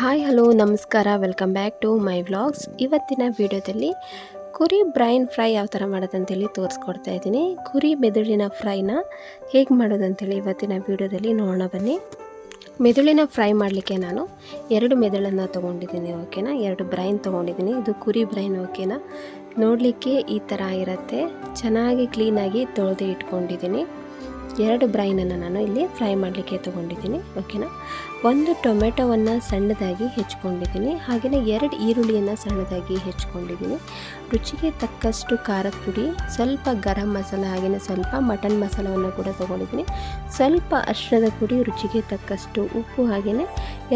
Hi hello ನಮಸ್ಕಾರ. Welcome back to my vlogs ಇವತ್ತಿನ ವಿಡಿಯೋದಲ್ಲಿ ಕುರಿ ಬ್ರೈನ್ ಫ್ರೈ ಯಾವ ಥರ ಮಾಡೋದಂತೇಳಿ ತೋರಿಸ್ಕೊಡ್ತಾ ಇದ್ದೀನಿ. ಕುರಿ ಮೆದುಳಿನ ಫ್ರೈನ ಹೇಗೆ ಮಾಡೋದಂತೇಳಿ ಇವತ್ತಿನ ವಿಡಿಯೋದಲ್ಲಿ ನೋಡೋಣ ಬನ್ನಿ. ಮೆದುಳಿನ ಫ್ರೈ ಮಾಡಲಿಕ್ಕೆ ನಾನು ಎರಡು ಮೆದುಳನ್ನು ತೊಗೊಂಡಿದ್ದೀನಿ ಓಕೆನಾ ಎರಡು ಬ್ರೈನ್ ತೊಗೊಂಡಿದ್ದೀನಿ. ಇದು ಕುರಿ ಬ್ರೈನ್ ಓಕೆನಾ ನೋಡಲಿಕ್ಕೆ ಈ ಥರ ಇರುತ್ತೆ. ಚೆನ್ನಾಗಿ ಕ್ಲೀನಾಗಿ ತೊಳೆದು ಇಟ್ಕೊಂಡಿದ್ದೀನಿ. ಎರಡು ಬ್ರೈನನ್ನು ನಾನು ಇಲ್ಲಿ ಫ್ರೈ ಮಾಡಲಿಕ್ಕೆ ತೊಗೊಂಡಿದ್ದೀನಿ, ಓಕೆನಾ? ಒಂದು ಟೊಮೆಟೊವನ್ನು ಸಣ್ಣದಾಗಿ ಹೆಚ್ಕೊಂಡಿದ್ದೀನಿ, ಹಾಗೆಯೇ ಎರಡು ಈರುಳ್ಳಿಯನ್ನು ಸಣ್ಣದಾಗಿ ಹೆಚ್ಕೊಂಡಿದ್ದೀನಿ. ರುಚಿಗೆ ತಕ್ಕಷ್ಟು ಖಾರದ ಪುಡಿ, ಸ್ವಲ್ಪ ಗರಂ ಮಸಾಲ ಹಾಗೆಯೇ ಸ್ವಲ್ಪ ಮಟನ್ ಮಸಾಲವನ್ನು ಕೂಡ ತೊಗೊಂಡಿದ್ದೀನಿ. ಸ್ವಲ್ಪ ಅರಿಶಿಣದ ಪುಡಿ, ರುಚಿಗೆ ತಕ್ಕಷ್ಟು ಉಪ್ಪು ಹಾಗೆಯೇ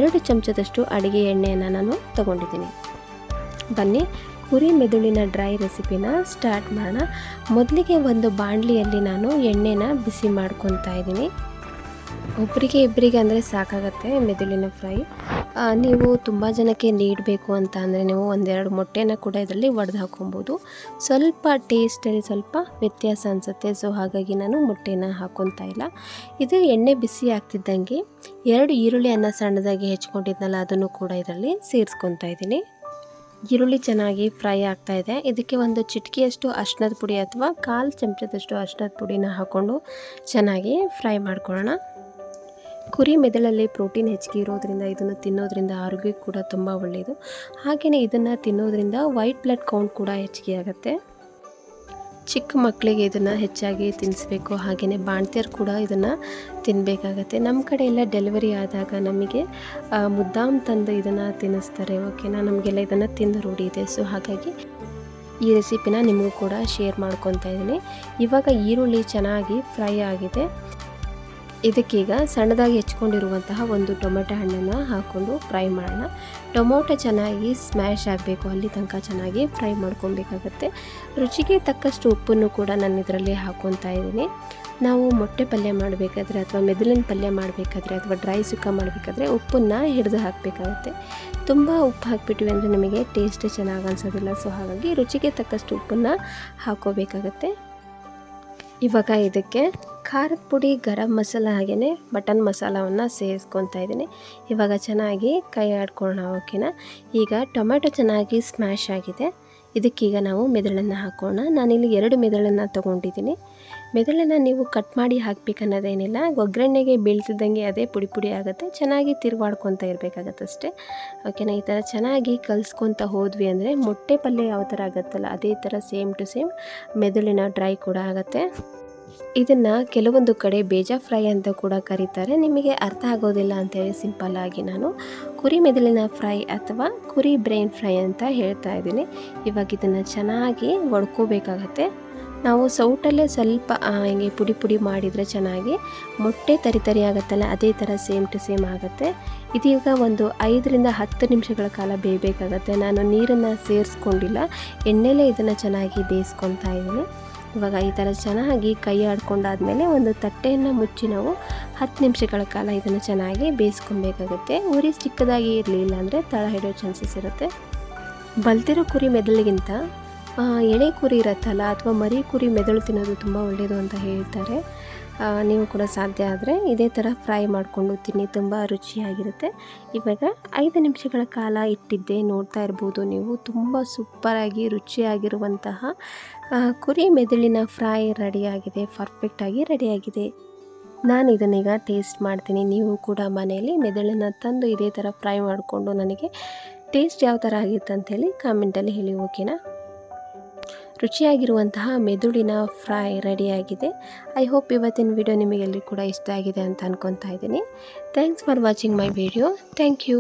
ಎರಡು ಚಮಚದಷ್ಟು ಅಡುಗೆ ಎಣ್ಣೆಯನ್ನು ನಾನು ತೊಗೊಂಡಿದ್ದೀನಿ. ಬನ್ನಿ ಕುರಿ ಮೆದುಳಿನ ಡ್ರೈ ರೆಸಿಪಿನ ಸ್ಟಾರ್ಟ್ ಮಾಡೋಣ. ಮೊದಲಿಗೆ ಒಂದು ಬಾಣಲಿಯಲ್ಲಿ ನಾನು ಎಣ್ಣೆನ ಬಿಸಿ ಮಾಡ್ಕೊತಾ ಇದ್ದೀನಿ. ಒಬ್ಬರಿಗೆ ಇಬ್ಬರಿಗೆ ಅಂದರೆ ಸಾಕಾಗತ್ತೆ ಮೆದುಳಿನ ಫ್ರೈ. ನೀವು ತುಂಬ ಜನಕ್ಕೆ ನೀಡಬೇಕು ಅಂತ ಅಂದರೆ ನೀವು ಒಂದೆರಡು ಮೊಟ್ಟೆನ ಕೂಡ ಇದರಲ್ಲಿ ಒಡೆದು ಹಾಕೊಬೋದು. ಸ್ವಲ್ಪ ಟೇಸ್ಟಲ್ಲಿ ಸ್ವಲ್ಪ ವ್ಯತ್ಯಾಸ ಅನಿಸುತ್ತೆ ಸೊ ಹಾಗಾಗಿ ನಾನು ಮೊಟ್ಟೆನ ಹಾಕೊತಾ ಇಲ್ಲ. ಇದು ಎಣ್ಣೆ ಬಿಸಿ ಆಗ್ತಿದ್ದಂಗೆ ಎರಡು ಈರುಳ್ಳಿಯನ್ನು ಸಣ್ಣದಾಗಿ ಹೆಚ್ಕೊಂಡಿದ್ನಲ್ಲ, ಅದನ್ನು ಕೂಡ ಇದರಲ್ಲಿ ಸೇರಿಸ್ಕೊತಾ ಇದ್ದೀನಿ. ಈರುಳ್ಳಿ ಚೆನ್ನಾಗಿ ಫ್ರೈ ಆಗ್ತಾ ಇದೆ. ಇದಕ್ಕೆ ಒಂದು ಚಿಟಿಕೆಯಷ್ಟು ಅರ್ಶಿನದ ಪುಡಿ ಅಥವಾ ಕಾಲು ಚಮಚದಷ್ಟು ಅರ್ಶಿನದ ಪುಡಿನ ಹಾಕ್ಕೊಂಡು ಚೆನ್ನಾಗಿ ಫ್ರೈ ಮಾಡ್ಕೊಳ್ಳೋಣ. ಕುರಿ ಮೆದುಳಲ್ಲಿ ಪ್ರೋಟೀನ್ ಹೆಚ್ಚಿಗೆ ಇರೋದ್ರಿಂದ, ಇದನ್ನು ತಿನ್ನೋದ್ರಿಂದ ಆರೋಗ್ಯಕ್ಕೆ ಕೂಡ ತುಂಬ ಒಳ್ಳೆಯದು. ಹಾಗೆಯೇ ಇದನ್ನು ತಿನ್ನೋದ್ರಿಂದ ವೈಟ್ ಬ್ಲಡ್ ಕೌಂಟ್ ಕೂಡ ಹೆಚ್ಚಿಗೆ ಆಗುತ್ತೆ. ಚಿಕ್ಕ ಮಕ್ಕಳಿಗೆ ಇದನ್ನು ಹೆಚ್ಚಾಗಿ ತಿನ್ನಿಸ್ಬೇಕು ಹಾಗೆಯೇ ಬಾಣ್ತಿಯರು ಕೂಡ ಇದನ್ನು ತಿನ್ನಬೇಕಾಗತ್ತೆ ನಮ್ಮ ಕಡೆ ಎಲ್ಲ ಡೆಲಿವರಿ ಆದಾಗ ನಮಗೆ ಮುದ್ದಾಮ್ ತಂದು ಇದನ್ನು ತಿನ್ನಿಸ್ತಾರೆ ಓಕೆನಾ? ನಮಗೆಲ್ಲ ಇದನ್ನು ತಿಂದು ರೂಢಿ ಇದೆ. ಸೊ, ಹಾಗಾಗಿ ಈ ರೆಸಿಪಿನ ನಿಮಗೂ ಕೂಡ ಶೇರ್ ಮಾಡ್ಕೊತಾ ಇದ್ದೀನಿ. ಇವಾಗ ಈರುಳ್ಳಿ ಚೆನ್ನಾಗಿ ಫ್ರೈ ಆಗಿದೆ. ಇದಕ್ಕೀಗ ಸಣ್ಣದಾಗಿ ಹೆಚ್ಕೊಂಡಿರುವಂತಹ ಒಂದು ಟೊಮೆಟೊ ಹಣ್ಣನ್ನು ಹಾಕ್ಕೊಂಡು ಫ್ರೈ ಮಾಡೋಣ. ಟೊಮೊಟೊ ಚೆನ್ನಾಗಿ ಸ್ಮ್ಯಾಶ್ ಆಗಬೇಕು, ಅಲ್ಲಿ ತನಕ ಚೆನ್ನಾಗಿ ಫ್ರೈ ಮಾಡ್ಕೊಬೇಕಾಗತ್ತೆ. ರುಚಿಗೆ ತಕ್ಕಷ್ಟು ಉಪ್ಪನ್ನು ಕೂಡ ನಾನು ಇದರಲ್ಲಿ ಹಾಕ್ಕೊತಾ ಇದ್ದೀನಿ. ನಾವು ಮೊಟ್ಟೆ ಪಲ್ಯ ಮಾಡಬೇಕಾದ್ರೆ ಅಥವಾ ಮೆದುಳಿನ ಪಲ್ಯ ಮಾಡಬೇಕಾದ್ರೆ ಅಥವಾ ಡ್ರೈ ಸುಕ್ಕ ಮಾಡಬೇಕಾದ್ರೆ ಉಪ್ಪನ್ನು ಹಿಡಿದು ಹಾಕಬೇಕಾಗುತ್ತೆ. ತುಂಬ ಉಪ್ಪು ಹಾಕಿಬಿಟ್ವಿ ಅಂದರೆ ನಮಗೆ ಟೇಸ್ಟ್ ಚೆನ್ನಾಗಿ ಅನ್ಸೋದಿಲ್ಲ. ಸೊ ಹಾಗಾಗಿ ರುಚಿಗೆ ತಕ್ಕಷ್ಟು ಉಪ್ಪನ್ನು ಹಾಕೋಬೇಕಾಗತ್ತೆ. ಇವಾಗ ಇದಕ್ಕೆ ಖಾರದ ಪುಡಿ, ಗರಂ ಮಸಾಲ ಹಾಗೆಯೇ ಮಟನ್ ಮಸಾಲವನ್ನು ಸೇರಿಸ್ಕೊತಾ ಇದ್ದೀನಿ. ಇವಾಗ ಚೆನ್ನಾಗಿ ಕೈ ಆಡ್ಕೊಳ್ಳೋಣ ಓಕೆನಾ? ಈಗ ಟೊಮೆಟೊ ಚೆನ್ನಾಗಿ ಸ್ಮ್ಯಾಶ್ ಆಗಿದೆ. ಇದಕ್ಕೀಗ ನಾವು ಮೆದುಳನ್ನು ಹಾಕೋಣ. ನಾನಿಲ್ಲಿ ಎರಡು ಮೆದುಳನ್ನು ತೊಗೊಂಡಿದ್ದೀನಿ. ಮೆದುಳನ್ನು ನೀವು ಕಟ್ ಮಾಡಿ ಹಾಕಬೇಕನ್ನೋದೇನಿಲ್ಲ. ಒಗ್ಗರಣೆಗೆ ಬೀಳ್ತಿದ್ದಂಗೆ ಅದೇ ಪುಡಿ ಪುಡಿ ಆಗುತ್ತೆ. ಚೆನ್ನಾಗಿ ತಿರುವಾಡ್ಕೊತ ಇರಬೇಕಾಗತ್ತೆ ಅಷ್ಟೇ. ಓಕೆನಾ? ಈ ಥರ ಚೆನ್ನಾಗಿ ಕಲಿಸ್ಕೊತ ಹೋದ್ವಿ ಅಂದರೆ ಮೊಟ್ಟೆ ಪಲ್ಯ ಯಾವ ಥರ ಆಗುತ್ತಲ್ಲ, ಅದೇ ಥರ ಸೇಮ್ ಟು ಸೇಮ್ ಮೆದುಳಿನ ಡ್ರೈ ಕೂಡ ಆಗುತ್ತೆ. ಇದನ್ನು ಕೆಲವೊಂದು ಕಡೆ ಬೇಜ ಫ್ರೈ ಅಂತ ಕೂಡ ಕರೀತಾರೆ. ನಿಮಗೆ ಅರ್ಥ ಆಗೋದಿಲ್ಲ ಅಂತೇಳಿ ಸಿಂಪಲ್ ಆಗಿ ನಾನು ಕುರಿ ಮೆದುಳಿನ ಫ್ರೈ ಅಥವಾ ಕುರಿ ಬ್ರೈನ್ ಫ್ರೈ ಅಂತ ಹೇಳ್ತಾ ಇದ್ದೀನಿ. ಇವಾಗ ಇದನ್ನು ಚೆನ್ನಾಗಿ ಒಡ್ಕೋಬೇಕಾಗತ್ತೆ. ನಾವು ಸೌಟಲ್ಲೇ ಸ್ವಲ್ಪ ಹಿಂಗೆ ಪುಡಿ ಪುಡಿ ಮಾಡಿದರೆ ಚೆನ್ನಾಗಿ ಮೊಟ್ಟೆ ತರಿ ತರಿ ಆಗುತ್ತಲ್ಲ, ಅದೇ ಥರ ಸೇಮ್ ಟು ಸೇಮ್ ಆಗುತ್ತೆ. ಇದೀಗ ಒಂದು ಐದರಿಂದ ಹತ್ತು ನಿಮಿಷಗಳ ಕಾಲ ಬೇಯಬೇಕಾಗತ್ತೆ. ನಾನು ನೀರನ್ನು ಸೇರಿಸ್ಕೊಂಡಿಲ್ಲ. ಎಣ್ಣೆಲೇ ಇದನ್ನು ಚೆನ್ನಾಗಿ ಬೇಯಿಸ್ಕೊತಾ ಇದ್ದೀನಿ. ಇವಾಗ ಈ ಥರ ಚೆನ್ನಾಗಿ ಕೈ ಆಡ್ಕೊಂಡಾದ್ಮೇಲೆ ಒಂದು ತಟ್ಟೆಯನ್ನು ಮುಚ್ಚಿ ನಾವು ಹತ್ತು ನಿಮಿಷಗಳ ಕಾಲ ಇದನ್ನು ಚೆನ್ನಾಗಿ ಬೇಯಿಸ್ಕೊಬೇಕಾಗುತ್ತೆ. ಉರಿ ಚಿಕ್ಕದಾಗಿ ಇರಲಿಲ್ಲ ಅಂದರೆ ತಳ ಹಿಡಿಯೋ ಚಾನ್ಸಸ್ ಇರುತ್ತೆ. ಬಲ್ತಿರೋ ಕುರಿ ಮೆದುಳಿಗಿಂತ ಎಳೆ ಕುರಿ ಇರುತ್ತಲ್ಲ ಅಥವಾ ಮರಿ ಕುರಿ ಮೆದುಳು ತಿನ್ನೋದು ತುಂಬ ಒಳ್ಳೆಯದು ಅಂತ ಹೇಳ್ತಾರೆ. ನೀವು ಕೂಡ ಸಾಧ್ಯ ಆದರೆ ಇದೇ ಥರ ಫ್ರೈ ಮಾಡಿಕೊಂಡು ತಿನ್ನಿ, ತುಂಬ ರುಚಿಯಾಗಿರುತ್ತೆ. ಇವಾಗ ಐದು ನಿಮಿಷಗಳ ಕಾಲ ಇಟ್ಟಿದ್ದೆ, ನೋಡ್ತಾ ಇರ್ಬೋದು ನೀವು. ತುಂಬ ಸೂಪರಾಗಿ ರುಚಿಯಾಗಿರುವಂತಹ ಕುರಿ ಮೆದುಳಿನ ಫ್ರೈ ರೆಡಿಯಾಗಿದೆ ಪರ್ಫೆಕ್ಟಾಗಿ ರೆಡಿಯಾಗಿದೆ. ನಾನು ಇದನ್ನೀಗ ಟೇಸ್ಟ್ ಮಾಡ್ತೀನಿ. ನೀವು ಕೂಡ ಮನೆಯಲ್ಲಿ ಮೆದುಳನ್ನು ತಂದು ಇದೇ ಥರ ಫ್ರೈ ಮಾಡಿಕೊಂಡು ನನಗೆ ಟೇಸ್ಟ್ ಯಾವ ಥರ ಆಗಿತ್ತು ಅಂತೇಳಿ ಕಾಮೆಂಟಲ್ಲಿ ಹೇಳಿ ಓಕೆನಾ ರುಚಿಯಾಗಿರುವಂತಹ ಮೆದುಳಿನ ಫ್ರೈ ರೆಡಿಯಾಗಿದೆ. ಐ ಹೋಪ್ ಇವತ್ತಿನ ವಿಡಿಯೋ ನಿಮಗೆಲ್ಲರಿಗೂ ಕೂಡ ಇಷ್ಟ ಆಗಿದೆ ಅಂತ ಅನ್ಕೊತಾ ಇದ್ದೀನಿ. Thanks for watching my video thank you